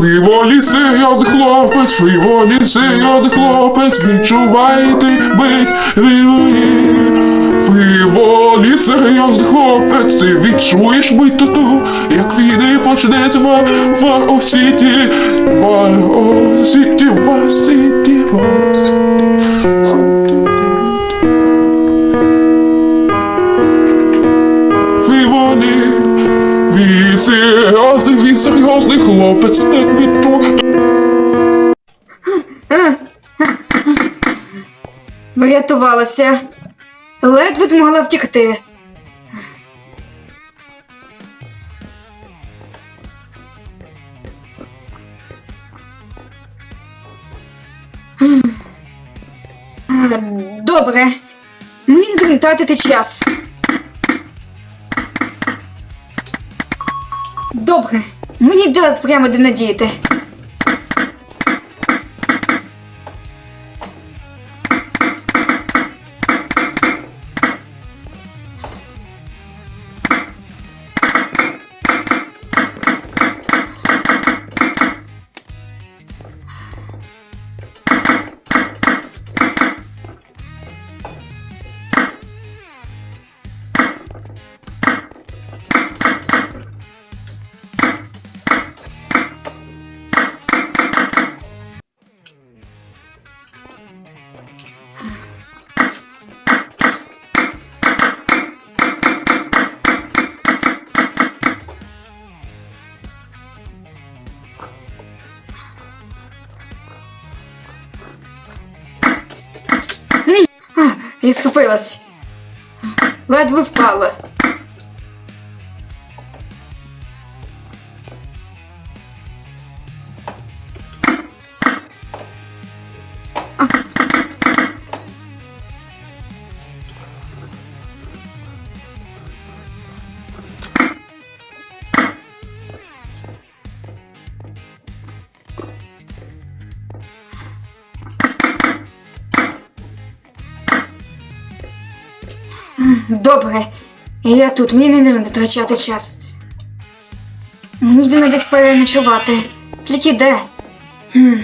Фріволі серйозний хлопець, фріволі серйозний хлопець, відчувайте бить фріволі. Фріволі серйозний хлопець, ти відчуєш бить тату, як війни почнеться в Вар Осіті, Вар він серйозний хлопець, так відчує. Врятувалася. Ледве змогла втікти. Добре. Мені не тратити час. Добре. Мені зараз прямо де надіяти. Я схопилась. Ледве впала. Добре. Я тут, мені не треба втрачати час. Мені йде десь переночувати. Тільки де? Хм.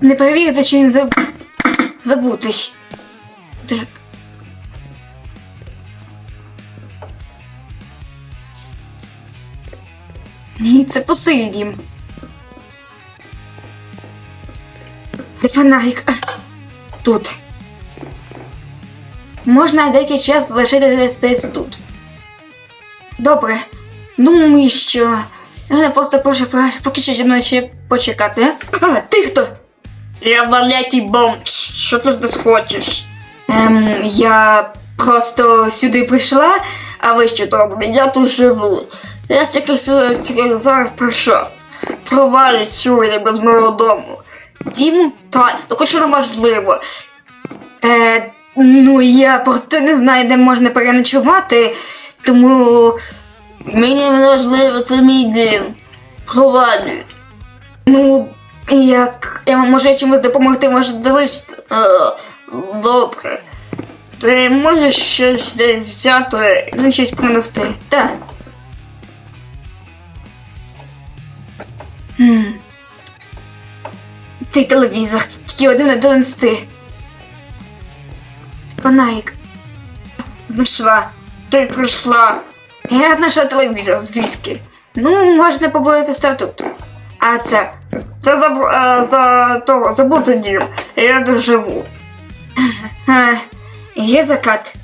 Не перевірити, чи він заб... забутий. Це дім. Де фонарик? А, Тут. Можна деякий час залишитися десь тут. Добре. Думаю, що. Я просто прошу поки що зі мною ще почекати. А, ти хто? Я Валетій Бомб. Що ти тут хочеш? Ем, я просто сюди прийшла, а ви що робите? Я тут живу. Я тільки, тільки зараз прийшов. Провалю сюди без мого дому. Дім? Так, ну хоч неможливо. Е, ну я просто не знаю, де можна переночувати, тому мені важливо, це мій дім. Провалюю. Ну, як я вам можу чимось допомогти, може залишити. Е, добре. Ти можеш щось взяти, ну щось принести. Так. Хм. Цей телевізор, тільки один не донести. Фонарик. Знайшла. Ти прийшла. Я знайшла телевізор, звідки? Ну, можна побоятися тут. А це. Це за, е, за того, забути дім. Я тут живу. Е, Є закат.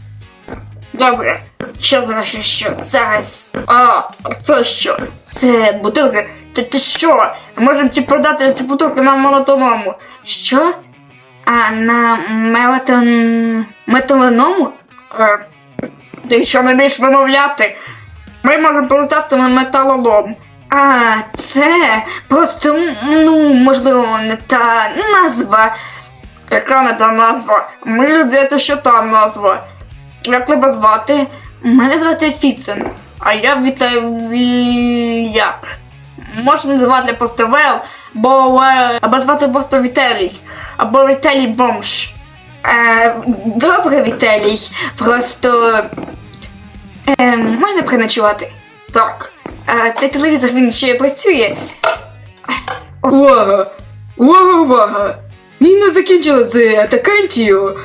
Добре. Що зараз що? Зараз. А, це що? Це бутилки. Ти, ти що? Можемо ті продати ці бутилки на монотоному. Що? А на мелатон... металоному? Е, ти що не вмієш вимовляти? Ми можемо полетати на металолом. А, це просто, ну, можливо, не та назва. Яка не та назва? Мені здається, що та назва. Як тебе звати? Мене звати Фіцен. А я вітаю як? Можна називати просто Вел, бо е, або звати просто Віталій, або Віталій Бомж. Е, добре, Віталій. Просто е, можна переночувати? Так. Е, цей телевізор він ще працює. Увага! Увага, увага! Війна закінчилась з атакантією.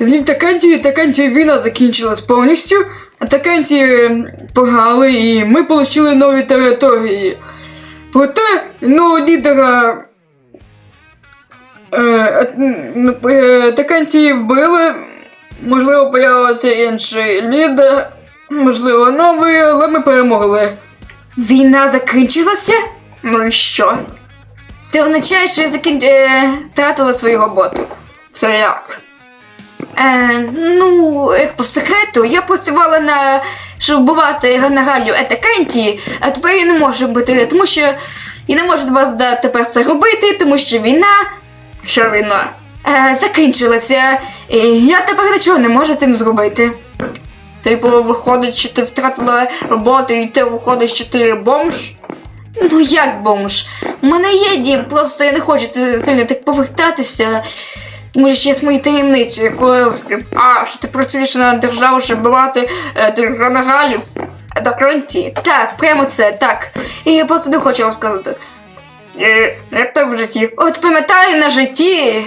З атакантією, атакантією війна закінчилась повністю. Атаканті ем, погнали і ми отримали нові території. Проте, ну, лідера. Е, м, е, атаканті вбили. Можливо, появився інший лідер. Можливо, новий, але ми перемогли. Війна закінчилася? Ну і що? Це означає, що я закін... е, втратила свою роботу. Це як? Е, ну, як по секрету, я працювала на щоб вбивати генералів Етаканті, а тепер я не можу бути, тому що я не можу вас да- тепер це робити, тому що війна. Що війна? Е, закінчилася. І я тепер нічого не можу з цим зробити. Типу, виходить, що ти втратила роботу, і ти виходить, що ти бомж. Ну як бомж? У мене є дім, просто я не хочу сильно так повертатися. Що є мої таємниці, розкрив. А, що ти працюєш на державу, щоб вбивати тих генералів до кранті. Так, прямо це, так. І я просто не хочу розказати. Е, то в житті? От пам'ятаю на житті.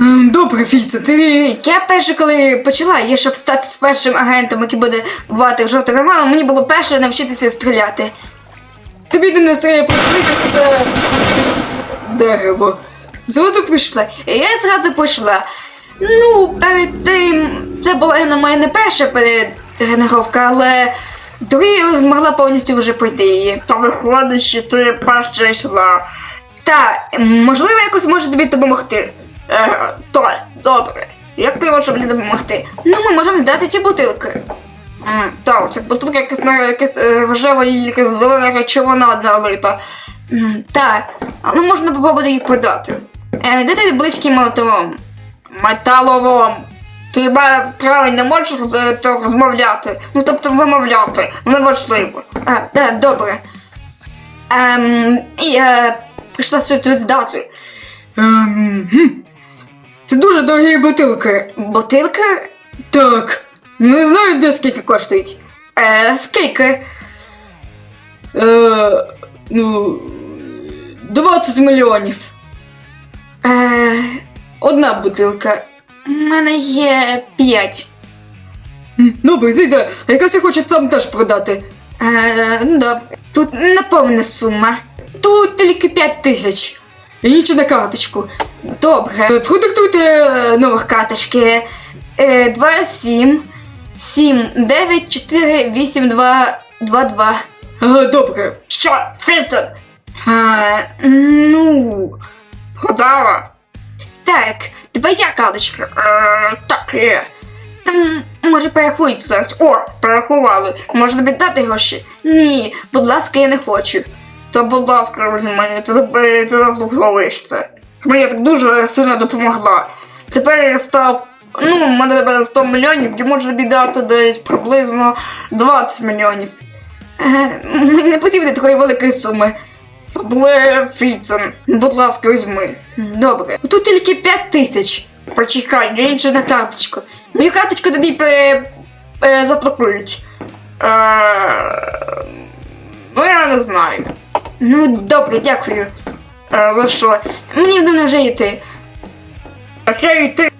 Ем, Добре, Фільце, ти Я перше, коли почала, я щоб стати першим агентом, який буде вбивати жовтих генералів, мені було перше навчитися стріляти. Тобі не несе прикрити це дерево. Золото прийшла. І я зразу пішла. Ну, перед тим, це була на моя не перша перетренировка, але друга я змогла повністю вже пройти її. То виходить, що ти перша йшла. Та, можливо, якось можу тобі допомогти. Е, то, добре. Як ти можеш мені допомогти? Ну, ми можемо здати ті бутилки. М, так, це бутилка якась на якась е, рожева і якась зелена речовина налита. М, Так, але можна попробувати її продати. Е, де ти близький металолом? Металолом. Ти ба- правильно можеш то розмовляти. Ну тобто вимовляти. Неважливо. А, так, добре. Ем, і я прийшла сюди здати. Ем. Це дуже дорогі бутилки. Бутилки? Так. Не знаю, де скільки коштують. Е, скільки? Е, ну. 20 мільйонів. Е, Одна бутилка. у мене є п'ять. Добре, зайде. А яка се хоче там теж продати? Е, ну добре. Тут неповна сума. Тут тільки п'ять тисяч. І нічого на карточку. Добре. Е, Продиктуйте е, номер. карточки. Е, 2, 7, 7, 9, 4, 8, 2, 2, 2. Ага, добре. Що, Фільцен? А, ну, продала. Так, твоя карточка. Е, так, є. Там, може, порахуйте зараз. О, порахували. Може тобі дати гроші? Ні, будь ласка, я не хочу. То, будь ласка, візьми, ти, заб- ти заслуговуєш це. Мені так дуже сильно допомогла. Тепер я став. Ну, в мене тепер 100 мільйонів, і можу тобі десь приблизно 20 мільйонів. Е, Мені не потрібно такої великої суми. Фіцен, будь ласка, візьми. Добре. Тут тільки 5 тисяч. Почекай, я іншу на карточку. Мою карточку тобі пере... е, заблокують. Е, ну, я не знаю. Ну, добре, дякую. Е, за що? Мені давно вже йти. Окей, йти.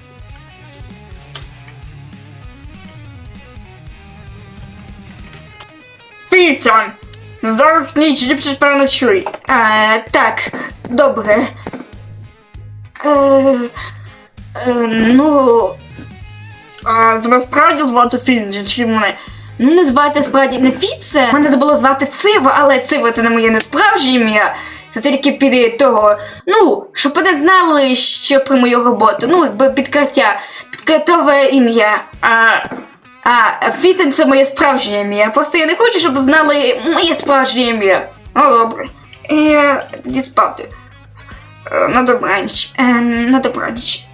Фіцян! Зараз ніч, ліпше переночуй. А, так, добре. Е, е, ну. А, тебе справді звати Фіцен, чи мене? Ну, не звати справді не Фіце. Мене забуло звати Цива, але Цива це не моє не справжнє ім'я. Це тільки під того. Ну, щоб вони знали, що про мою роботу. Ну, якби підкриття, підкритове ім'я. А, а, Фіцен це моє справжнє ім'я. Просто я не хочу, щоб знали моє справжнє ім'я. Ну, добре. Я тоді спати. Е, На добраніч. Е, На добраніч.